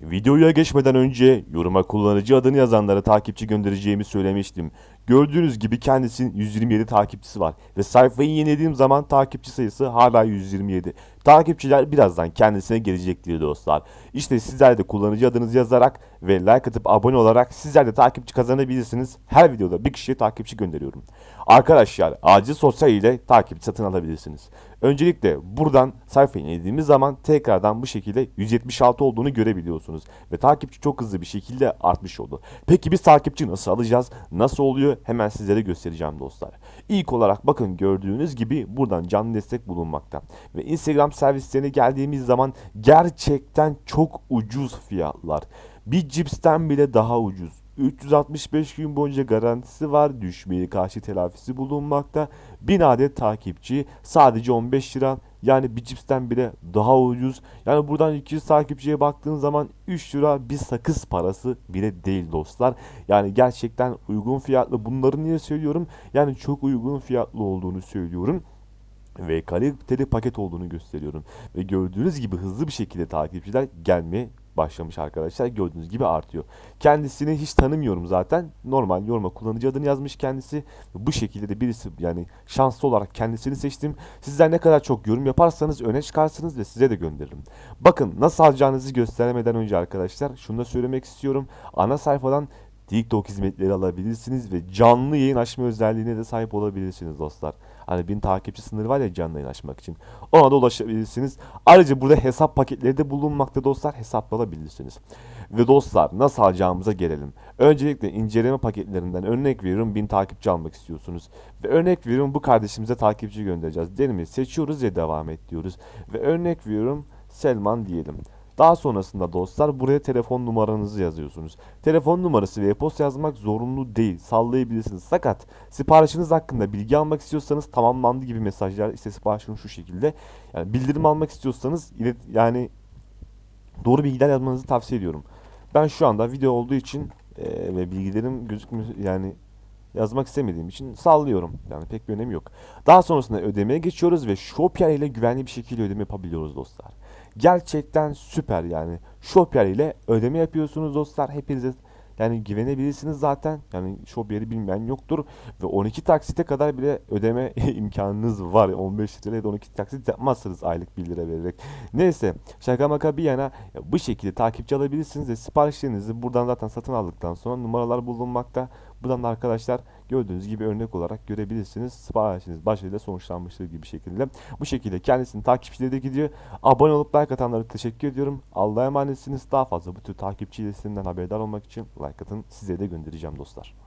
Videoya geçmeden önce yoruma kullanıcı adını yazanlara takipçi göndereceğimi söylemiştim. Gördüğünüz gibi kendisinin 127 takipçisi var ve sayfayı yenilediğim zaman takipçi sayısı hala 127. Takipçiler birazdan kendisine gelecektir dostlar. İşte sizler de kullanıcı adınızı yazarak ve like atıp abone olarak sizler de takipçi kazanabilirsiniz. Her videoda bir kişiye takipçi gönderiyorum. Arkadaşlar acil sosyal ile takipçi satın alabilirsiniz. Öncelikle buradan sayfayı yenilediğimiz zaman tekrardan bu şekilde 176 olduğunu görebiliyorsunuz. Ve takipçi çok hızlı bir şekilde artmış oldu. Peki biz takipçi nasıl alacağız? Nasıl oluyor? Hemen sizlere göstereceğim dostlar. İlk olarak bakın gördüğünüz gibi buradan canlı destek bulunmakta. Ve Instagram servislerine geldiğimiz zaman gerçekten çok ucuz fiyatlar. Bir cipsten bile daha ucuz. 365 gün boyunca garantisi var. Düşmeye karşı telafisi bulunmakta. 1000 adet takipçi sadece 15 lira. Yani bir cipsten bile daha ucuz. Yani buradan 200 takipçiye baktığın zaman 3 lira bir sakız parası bile değil dostlar. Yani gerçekten uygun fiyatlı. Bunları niye söylüyorum? Yani çok uygun fiyatlı olduğunu söylüyorum ve kaliteli paket olduğunu gösteriyorum. Ve gördüğünüz gibi hızlı bir şekilde takipçiler gelmeye başlamış arkadaşlar. Gördüğünüz gibi artıyor. Kendisini hiç tanımıyorum zaten. Normal yoruma kullanıcı adını yazmış kendisi. Bu şekilde de birisi yani şanslı olarak kendisini seçtim. Sizler ne kadar çok yorum yaparsanız öne çıkarsınız ve size de gönderirim. Bakın nasıl alacağınızı gösteremeden önce arkadaşlar şunu da söylemek istiyorum. Ana sayfadan TikTok hizmetleri alabilirsiniz ve canlı yayın açma özelliğine de sahip olabilirsiniz dostlar. Hani bin takipçi sınırı var ya canlı yayın açmak için. Ona da ulaşabilirsiniz. Ayrıca burada hesap paketleri de bulunmakta dostlar. Hesapla alabilirsiniz. Ve dostlar nasıl alacağımıza gelelim. Öncelikle inceleme paketlerinden örnek veriyorum bin takipçi almak istiyorsunuz. Ve örnek veriyorum bu kardeşimize takipçi göndereceğiz. Değil mi? Seçiyoruz ya devam et diyoruz. Ve örnek veriyorum Selman diyelim. Daha sonrasında dostlar buraya telefon numaranızı yazıyorsunuz. Telefon numarası ve e-posta yazmak zorunlu değil. Sallayabilirsiniz. Fakat siparişiniz hakkında bilgi almak istiyorsanız tamamlandı gibi mesajlar işte siparişin şu şekilde. Yani bildirim almak istiyorsanız yani doğru bilgiler yazmanızı tavsiye ediyorum. Ben şu anda video olduğu için e, ve bilgilerim gözükmüyor yani yazmak istemediğim için sallıyorum. Yani pek bir önemi yok. Daha sonrasında ödemeye geçiyoruz ve Shopier ile güvenli bir şekilde ödeme yapabiliyoruz dostlar. Gerçekten süper yani. Shopier ile ödeme yapıyorsunuz dostlar. Hepinize yani güvenebilirsiniz zaten. Yani Shopier'i bilmeyen yoktur. Ve 12 taksite kadar bile ödeme imkanınız var. 15 lira ya da 12 taksit yapmazsınız aylık 1 lira vererek. Neyse şaka maka bir yana ya bu şekilde takipçi alabilirsiniz ve siparişlerinizi buradan zaten satın aldıktan sonra numaralar bulunmakta. Buradan da arkadaşlar gördüğünüz gibi örnek olarak görebilirsiniz. Siparişiniz başarıyla sonuçlanmıştır gibi şekilde. Bu şekilde kendisinin takipçileri de gidiyor. Abone olup like atanlara teşekkür ediyorum. Allah'a emanetsiniz. Daha fazla bu tür takipçi listesinden haberdar olmak için like atın. Size de göndereceğim dostlar.